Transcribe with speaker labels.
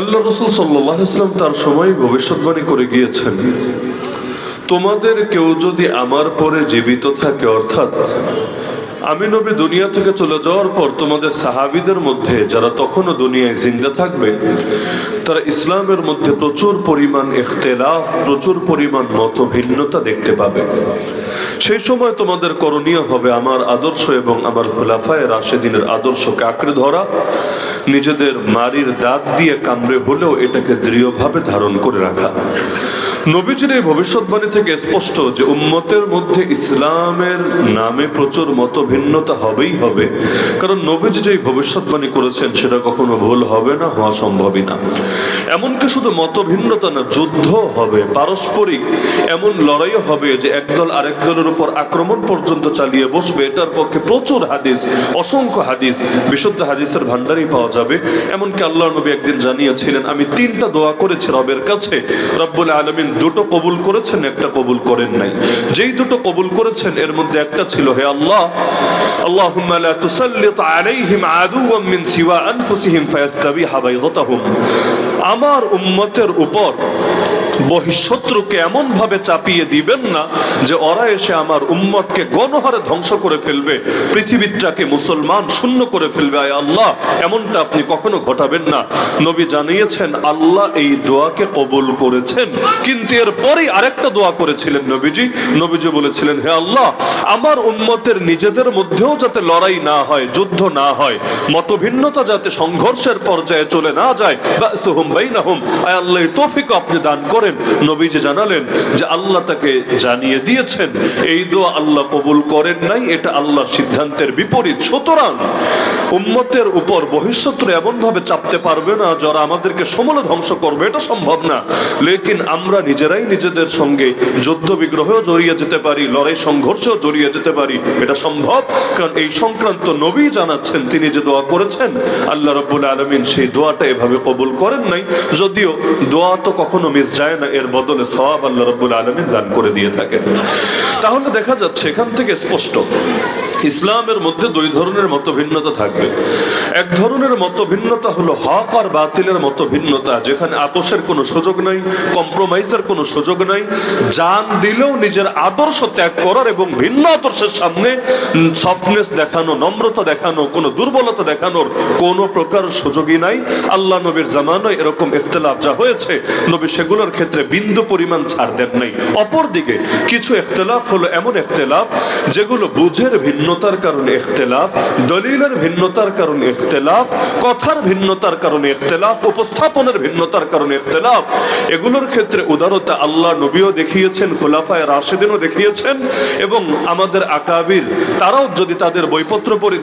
Speaker 1: আল্লাহ রসুল সাল্লাম তার সময় ভবিষ্যৎবাণী করে গিয়েছেন। তোমাদের কেউ যদি আমার পরে জীবিত থাকে, অর্থাৎ আমি নবী দুনিয়া থেকে চলে যাওয়ার পর তোমাদের সাহাবিদের মধ্যে যারা তখনও দুনিয়ায় জিন্দা থাকবে, তারা ইসলামের মধ্যে প্রচুর পরিমাণ ইখতেলাফ, প্রচুর পরিমাণ মত ভিন্নতা দেখতে পাবে। সেই সময় তোমাদের করণীয় হবে আমার আদর্শ এবং আমার খোলাফায় রাশেদিনের আদর্শকে আঁকড়ে ধরা, নিজেদের মারির দাঁত দিয়ে কামড়ে হলেও এটাকে দৃঢ়ভাবে ধারণ করে রাখা। নবীজির এই ভবিষ্যৎবাণী থেকে স্পষ্ট যে উম্মতের মধ্যে ইসলামের নামে প্রচুর মত ভিন্নতা হবেই হবে। কারণ নবীজি যে ভবিষ্যৎবাণী করেছেন, সেটা কখনো ভুল হবে না, হওয়া সম্ভবই না। এমনকি শুধু মত ভিন্নতা না যুদ্ধ হবে, পারস্পরিক এমন লড়াইও হবে যে একদল আরেক দলের উপর আক্রমণ পর্যন্ত চালিয়ে বসবে। এটার পক্ষে প্রচুর হাদিস, অসংখ্য হাদিস, বিশুদ্ধ হাদিসের ভান্ডারই পাওয়া যাবে। এমনকি আল্লাহ নবী একদিন জানিয়েছিলেন, আমি তিনটা দোয়া করেছি রবের কাছে, রব্বুল আলমিন দুটো কবুল করেছেন একটা কবুল করেন নাই যেই দুটো কবুল করেছেন এর মধ্যে একটা ছিল হে আল্লাহ اللهم لا تسلط عليهم عدوا من سوى انفسهم فيستبيح بيضتهم আমার উম্মতের উপর বহিঃশত্রুকে এমন ভাবে চাপিয়ে দিবেন না যে ওরা এসে আমার উম্মতকে গণহারে ধ্বংস করে ফেলবে, পৃথিবীটাকে মুসলমান শূন্য করে ফেলবে। আয় আল্লাহ, এমনটা আপনি কখনো ঘটাবেন না। নবী জানিয়েছেন, আল্লাহ এই দোয়াকে কবুল করেছেন, কিন্তু এরপরেই আরেকটা দোয়া করেছিলেন নবীজি। নবীজি বলেছিলেন, হে আল্লাহ, আমার উম্মতের নিজেদের মধ্যেও যাতে লড়াই না হয়, যুদ্ধ না হয়, মতভিন্নতা যাতে সংঘর্ষের পর্যায়ে চলে না যায়, বাসহুম আল্লাহ তৌফিক আপনি দান করেন। নবীজি জানালেন যে আল্লাহ তাকে জানিয়ে দিয়েছেন, এই দোয়া আল্লাহ কবুল করেন নাই, এটা আল্লাহর সিদ্ধান্তের বিপরীত। সুতরাং উম্মতের উপর চাপতে পারবে না, যারা আমাদেরকে ধ্বংস করবে, এটা সম্ভব না। লেকিন আমরা নিজেরাই নিজেদের সঙ্গে যুদ্ধ বিগ্রহেও জড়িয়ে যেতে পারি, লড়াই সংঘর্ষেও জড়িয়ে যেতে পারি, এটা সম্ভব। কারণ এই সংক্রান্ত নবী জানাচ্ছেন, তিনি যে দোয়া করেছেন, আল্লাহ রব্বুল আলমিন সেই দোয়াটা এভাবে কবুল করেন নাই। যদিও দোয়া তো কখনো মিস যায় না, এর বদলে সওয়াব আল্লাহ রব্বুল আলমিন দান করে দিয়ে থাকেন। তাহলে দেখা যাচ্ছে এখান থেকে স্পষ্ট। ইসলামের মধ্যে দুই ধরনের মত ভিন্নতা থাকবে। এক ধরনের মত ভিন্নতা হলো হক আর বাতিলের মত ভিন্নতা, যেখানে আপোষের কোনো সুযোগ নাই কম্প্রোমাইজের কোনো সুযোগ নাই, জান দিলেও নিজের আদর্শ ত্যাগ করার এবং ভিন্ন আদর্শের সামনে সফটনেস দেখানো, নম্রতা দেখানো, কোনো দুর্বলতা দেখানোর কোনো প্রকার সুযোগই নাই। আল্লাহ নবীর জামানায় এরকম ইখতলাফ যা হয়েছে, নবী সেগুলোর ক্ষেত্রে বিন্দু পরিমাণ ছাড় দেন নাই। অপরদিকে কিছু ইখতলাফ হলো এমন ইখতলাফ যেগুলো বুঝের ভিন্নতার কারণে ইখতলাফ, দলিলের ভিন্নতার কারণে ইখতলাফ, কথার ভিন্নতার কারণে ইখতলাফ, উপস্থাপনের ভিন্নতার কারণে ইখতলাফ, এগুলোর ক্ষেত্রে উদারতা আল্লাহ নবীও দেখিয়েছেন, খোলাফায় রাশেদিনও দেখিয়েছেন এবং আমাদের আকাবির, তারাও যদি তাদের বইপত্র পড়ে